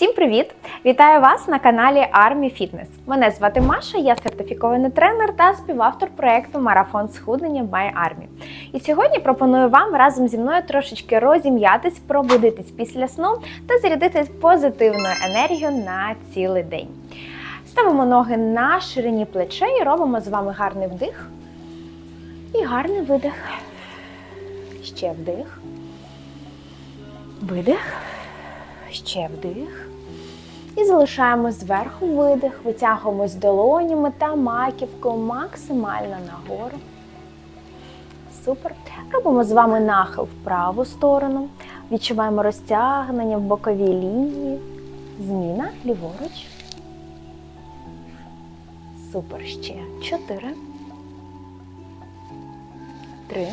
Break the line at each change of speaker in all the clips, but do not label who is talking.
Всім привіт! Вітаю вас на каналі Армі Фітнес. Мене звати Маша, я сертифікований тренер та співавтор проекту Марафон схуднення by Army. І сьогодні пропоную вам разом зі мною трошечки розім'ятись, пробудитись після сну та зарядити позитивною енергією на цілий день. Ставимо ноги на ширині плечей і робимо з вами гарний вдих і гарний видих. Ще вдих. Видих. Ще вдих. І залишаємо зверху видих, витягуємось долонями та маківкою максимально нагору. Супер. Робимо з вами нахил в праву сторону. Відчуваємо розтягнення в боковій лінії. Зміна ліворуч. Супер. Ще. Чотири. Три.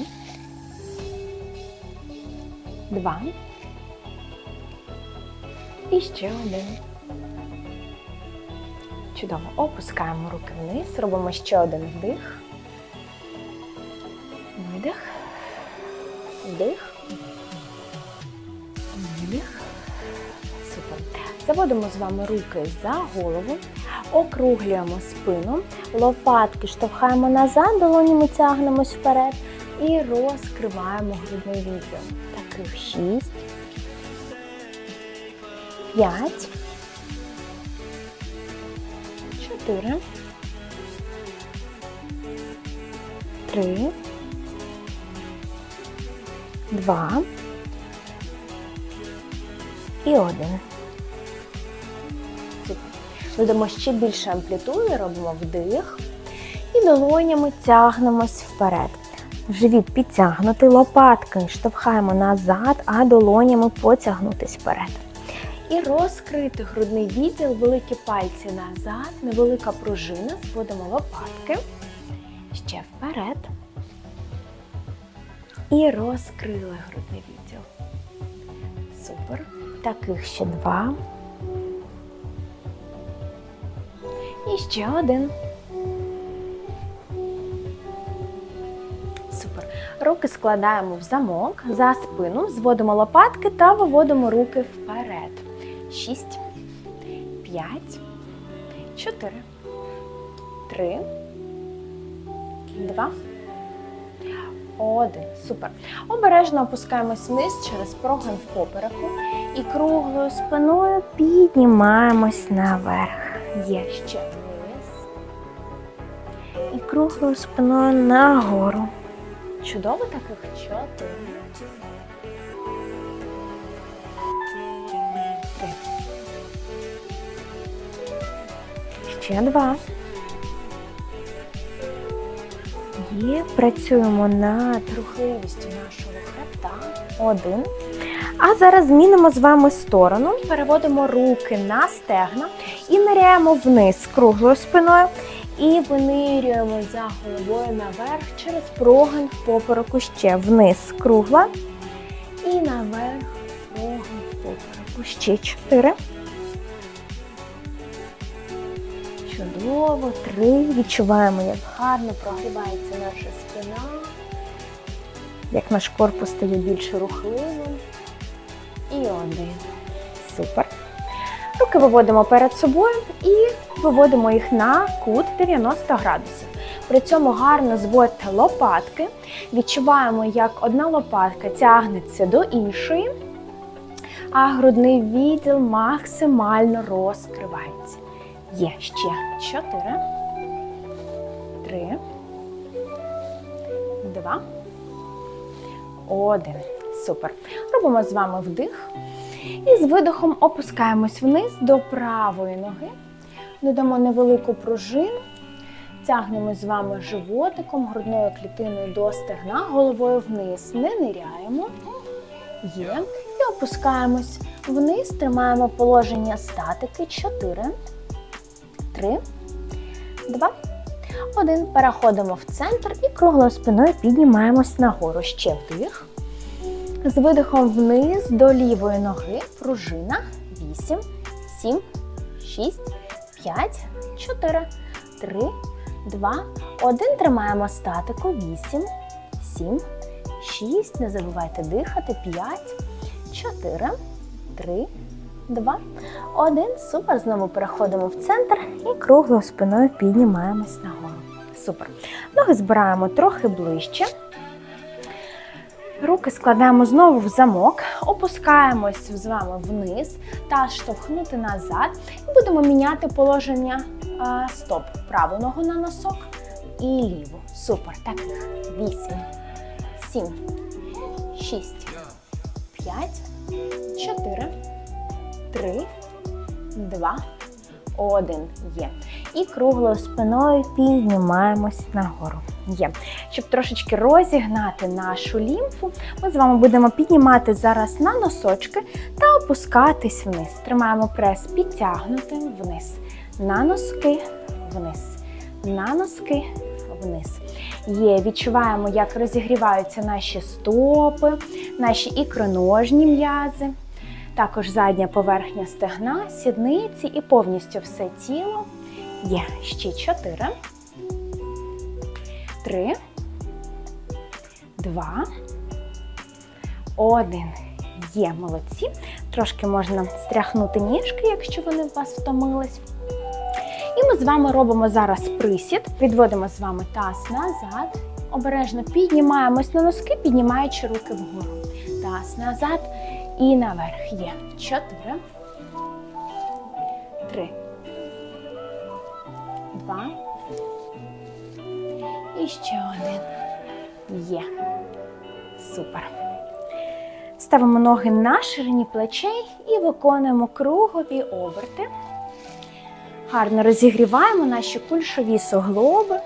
Два. І ще один. Чудово. Опускаємо руки вниз, робимо ще один вдих. Видих. Вдих. Видих. Супер. Заводимо з вами руки за голову, округлюємо спину, лопатки штовхаємо назад, долонями тягнемось вперед і розкриваємо грудний відділ. Таких шість. П'ять. Чотири. Три. Два. І один. Супер. Додамо ще більше амплітуди, робимо вдих. І долонями тягнемось вперед. Живіт підтягнутий, лопатки штовхаємо назад, а долонями потягнутись вперед. І розкрити грудний відділ, великі пальці назад, невелика пружина, зводимо лопатки. Ще вперед. І розкрили грудний відділ. Супер. Таких ще два. І ще один. Супер. Руки складаємо в замок за спину, зводимо лопатки та виводимо руки вперед. Шість, п'ять, чотири, три, два, один. Супер. Обережно опускаємось вниз через прогин в попереку і круглою спиною піднімаємось наверх. Є ще вниз. І круглою спиною нагору. Чудово таких чотири. Три. Ще два. Є. Працюємо над рухливістю нашого хребта. Один. А зараз змінимо з вами сторону. Переводимо руки на стегна і ниряємо вниз круглою спиною. І винирюємо за головою наверх через прогин в попереку ще вниз кругла. І наверх прогин в попереку. Ще чотири. Чудово. Три. Відчуваємо, як гарно прогрівається наша спина. Як наш корпус стає більш рухливим. І один. Супер. Руки виводимо перед собою і виводимо їх на кут 90 градусів. При цьому гарно зводьте лопатки. Відчуваємо, як одна лопатка тягнеться до іншої, а грудний відділ максимально розкривається. Є ще 4, 3, 2, 1. Супер. Робимо з вами вдих. І з видихом опускаємось вниз до правої ноги. Додамо невелику пружину. Тягнемо з вами животиком, грудною клітиною до стегна, головою вниз. Не ниряємо. Є. І опускаємось вниз, тримаємо положення статики. 4, 3, 2, 1. Переходимо в центр і круглою спиною піднімаємось нагору. Ще вдих. З видихом вниз до лівої ноги. Пружина. 8, 7, 6, 5, 4, 3, 2, 1. Тримаємо статику. 8, 7, 6. Не забувайте дихати. 5, 4, 3, два, один. Супер. Знову переходимо в центр і круглою спиною піднімаємось нагору. Супер. Ноги збираємо трохи ближче. Руки складаємо знову в замок, опускаємось з вами вниз та штовхнути назад. І будемо міняти положення стоп. Праву ногу на носок і ліву. Супер. Таких. Вісім, сім, шість, п'ять, чотири, три, два, один. Є. І круглою спиною піднімаємось нагору. Є. Щоб трошечки розігнати нашу лімфу, ми з вами будемо піднімати зараз на носочки та опускатись вниз. Тримаємо прес підтягнутим вниз. На носки вниз. На носки вниз. Є, відчуваємо, як розігріваються наші стопи, наші ікроножні м'язи. Також задня поверхня стегна, сідниці і повністю все тіло. Є ще чотири. Три. Два. Один. Є молодці. Трошки можна стряхнути ніжки, якщо вони у вас втомились. І ми з вами робимо зараз присід. Підводимо з вами таз назад. Обережно піднімаємось на носки, піднімаючи руки вгору. Таз назад і наверх. Є. Чотири. Три. Два. І ще один. Є. Супер. Ставимо ноги на ширині плечей і виконуємо кругові оберти. Гарно розігріваємо наші кульшові суглоби.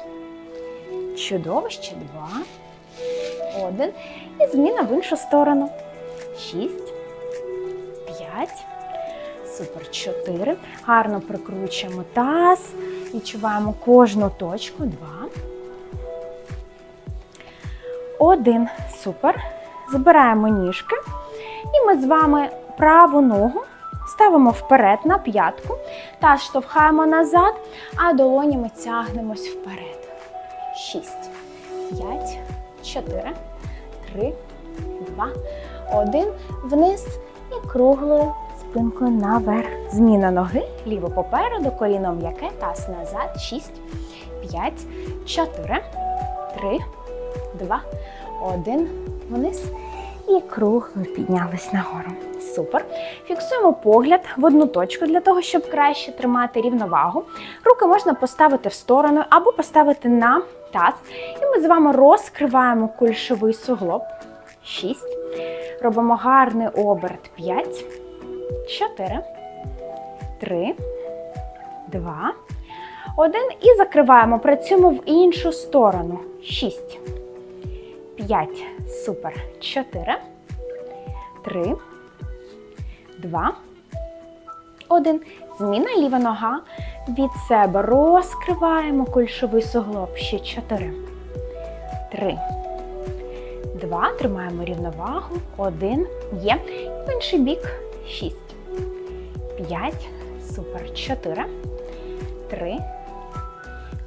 Чудово, ще два. Один. І зміна в іншу сторону. Шість. П'ять. Супер. Чотири. Гарно прикручуємо таз. Відчуваємо кожну точку. Два. Один. Супер. Збираємо ніжки. І ми з вами праву ногу ставимо вперед на п'ятку та штовхаємо назад, а долонями тягнемось вперед. Шість, п'ять, чотири, три, два, один. Вниз і круглою спинкою наверх. Зміна ноги, ліво попереду, коліно м'яке, таз назад. Шість, п'ять, чотири, три, два, один. Вниз. І кругло піднялись нагору. Супер. Фіксуємо погляд в одну точку для того, щоб краще тримати рівновагу. Руки можна поставити в сторону або поставити на таз. І ми з вами розкриваємо кульшовий суглоб. 6. Робимо гарний оберт. 5, 4, 3, 2, 1. І закриваємо. Працюємо в іншу сторону. 6. 5. Супер. 4. 3. 2. 1. Зміна ліва нога. Від себе розкриваємо кульшовий суглоб. Ще 4. 3. 2. Тримаємо рівновагу. 1. Є. В інший бік. 6. 5. Супер. 4. 3.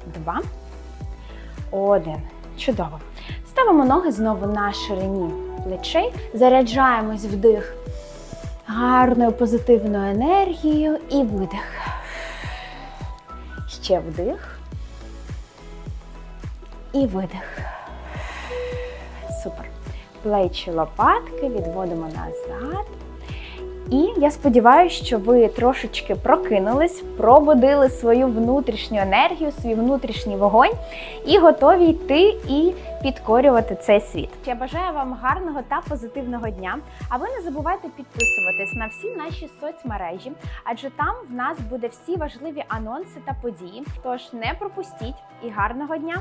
2. 1. Чудово. Ставимо ноги знову на ширині плечей, заряджаємось вдих гарною позитивною енергією і видих. Ще вдих. І видих. Супер. Плечі лопатки відводимо назад. І я сподіваюся, що ви трошечки прокинулись, пробудили свою внутрішню енергію, свій внутрішній вогонь і готові йти і підкорювати цей світ. Я бажаю вам гарного та позитивного дня. А ви не забувайте підписуватись на всі наші соцмережі, адже там в нас буде всі важливі анонси та події. Тож не пропустіть і гарного дня!